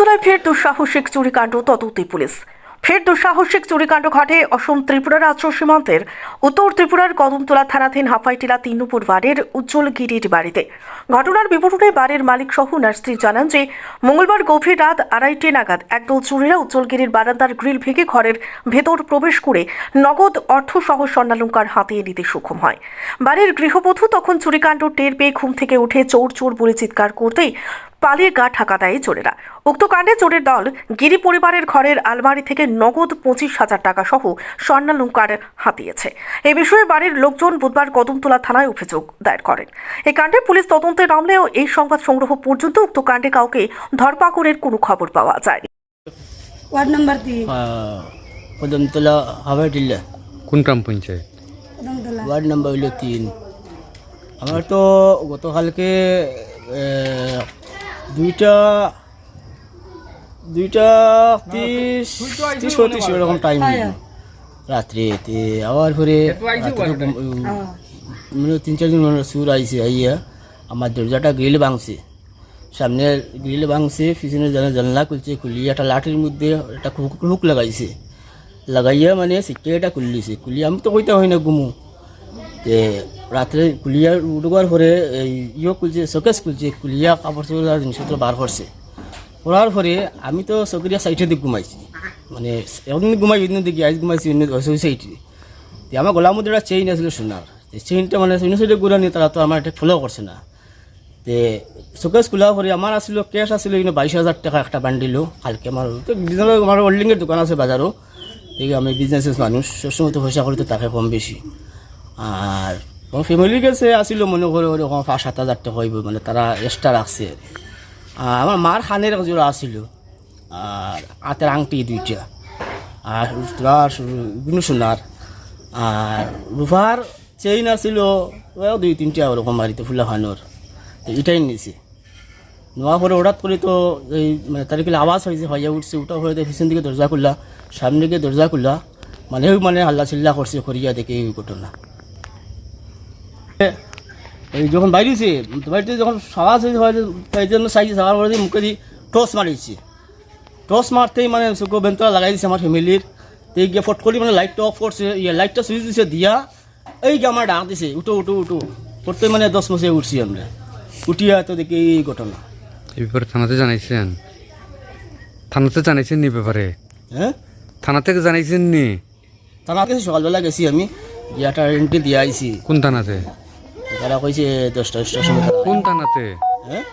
কদমতলায় ফের দুঃসাহসিক চুরিকাণ্ড, তদন্তে পুলিশ। ফের দুঃসাহসিক চুরিকাণ্ড ঘটে অসম ত্রিপুরা রাজ্য সীমান্তের। উত্তর ত্রিপুরার কদমতলা থানাধীন হাফাইটিলা তিন নম্বর ওয়ার্ডের উজ্জ্বল গিরির বাড়িতে। ঘটনার বিবরণে বাড়ির মালিক সহ ওনার স্ত্রী জানান যে, মঙ্গলবার গভীর রাত আড়াইটে নাগাদ একদল চুরিরা উজ্জ্বলগিরির বারান্দার গ্রিল ভেঙে ঘরের ভেতর প্রবেশ করে নগদ অর্থ সহ স্বর্ণালঙ্কার হাতিয়ে নিতে সক্ষম হয়। বাড়ির গৃহবধূ তখন চুরিকাণ্ড টের পেয়ে ঘুম থেকে উঠে চোর চোর বলে চিৎকার করতেই পালিয়ে গা ঢাকা দেয় চোরেরা। উক্ত কাণ্ডে চোরের দল গিরি পরিবারের ঘরের আলমারি থেকে নগদ পঁচিশ হাজার টাকা সহ স্বর্ণালঙ্কার হাতিয়েছে। এ বিষয়ে বাড়ির লোকজন বুধবার কদমতলা থানায় অভিযোগ দায়ের করেন। এই কাণ্ডে পুলিশ তদন্তে নামলেও এই সংবাদ সংগ্রহ পর্যন্ত উক্ত কাণ্ডে কাউকে ধরপাকড়ের কোনো খবর পাওয়া যায়নি। ওয়ার্ড নাম্বার তিন কদমতলা হাওয়াটিল্লা কোন গ্রাম পঞ্চায়েত? ওয়ার্ড নাম্বার হইল তিন। আমার তো গতকালকে এ, দুইটা দুইটা তিরিশ তিরিশ পঁয়ত্রিশ এরকম টাইম রাত্রে আবার পরে মানে তিন চারজন মানুষ সুর আইছে আইয়া আমার দরজাটা গ্রিল ভাঙছে। সামনে গ্রিল ভাঙছে পিছনে জানা জানলা খুলছে খুলিয়ে একটা লাঠির মধ্যে একটা হুক হুক লাগাইছে। লাগাইয়া মানে সিটটা খুললিছে। খুলিয়ে আমি তো কইতে হয় না গুমু তে রাত্রে কুলিয়া উঠবার পরে এই ইয়ে খুলছে শোকেস খুলছে কুলিয়া কাপড় চোপড় জিনিসপত্র বার করছে। করার পরে আমি তো চকরিয়া সাইডে দিকে ঘুমাইছি। মানে একদিন ঘুমাই অন্য দিকে আজ ঘুমাইছি ওই সাইডে তে আমার গলার মধ্যে একটা চেইন আসলে সোনার। চেইনটা মানে অন্য সাইডে ঘুরা নিয়ে তারা তো আমার এটা ফলো করছে না। তে শোকেস খোলা পরে আমার আসছিল ক্যাশ আসছিল কিন্তু বাইশ হাজার টাকা একটা বান্ডিল কালকে আমার। তো আমার হোল্ডিংয়ের দোকান আছে বাজারও। এই আমি বিজনেস মানুষ, সবসময় তো পয়সা করি তো তাকে কম বেশি। আর আমার ফ্যামিলির কাছে আসছিল মনে করে ওরকম পাঁচ, সাত হাজার টাকা হইব মানে তারা এক্সট্রা রাখছে। আর আমার মার খানের জোড়া আসছিল আর হাতের আংটি দুইটা। আর বিভিন্ন সোনার। আর রুফার চেইন আসছিল ওও দুই, তিনটা ওরকম বাড়িতে ফুলা খানোর। এটাই নিয়েছে নেওয়ার পরে হঠাৎ করে তো এই মানে তার কি আওয়াজ হয়েছে হয়ে উঠছে ওটা হয়ে পিছন দিকে দরজা খুললা, সামনে দিকে দরজা খুললা। মানে মানে হাল্লা চিল্লা করছে, করিয়া দেখে এই ঘটনা। এই যখন বাইরেছে বাড়িতে যখন হয়েছে হয়তো তাই জন্য সাইজে সাওয়ার পরে মুখে দিয়ে টস মারিছে টস মারতেই মানে চোখ বেন্তরা লাগাই দিছে আমার ফ্যামিলির। তো গিয়ে ফট করে মানে লাইটটা অফ করছে ইয়ে লাইটটা সুইচ দিছে দিয়া এই যে আমার ডাক দিছে উঠো উঠো উঠো। করতে মানে দশ মাসে উঠছি আমরা। উঠিয়া তো দেখি এই ঘটনা। এই ব্যাপারে থানাতে জানাইছেন? থানাতে জানাইছেন নি ব্যাপারে? হ্যাঁ? থানা থেকে জানাইছেন নি থানা গেছি সকালবেলা গেছি আমি গিয়াটা এন্ট্রি দিয়ে আইছি। কোন থানাতে? তারা কইছে দশটা দশটার সময় কোন থানাতে হ্যাঁ।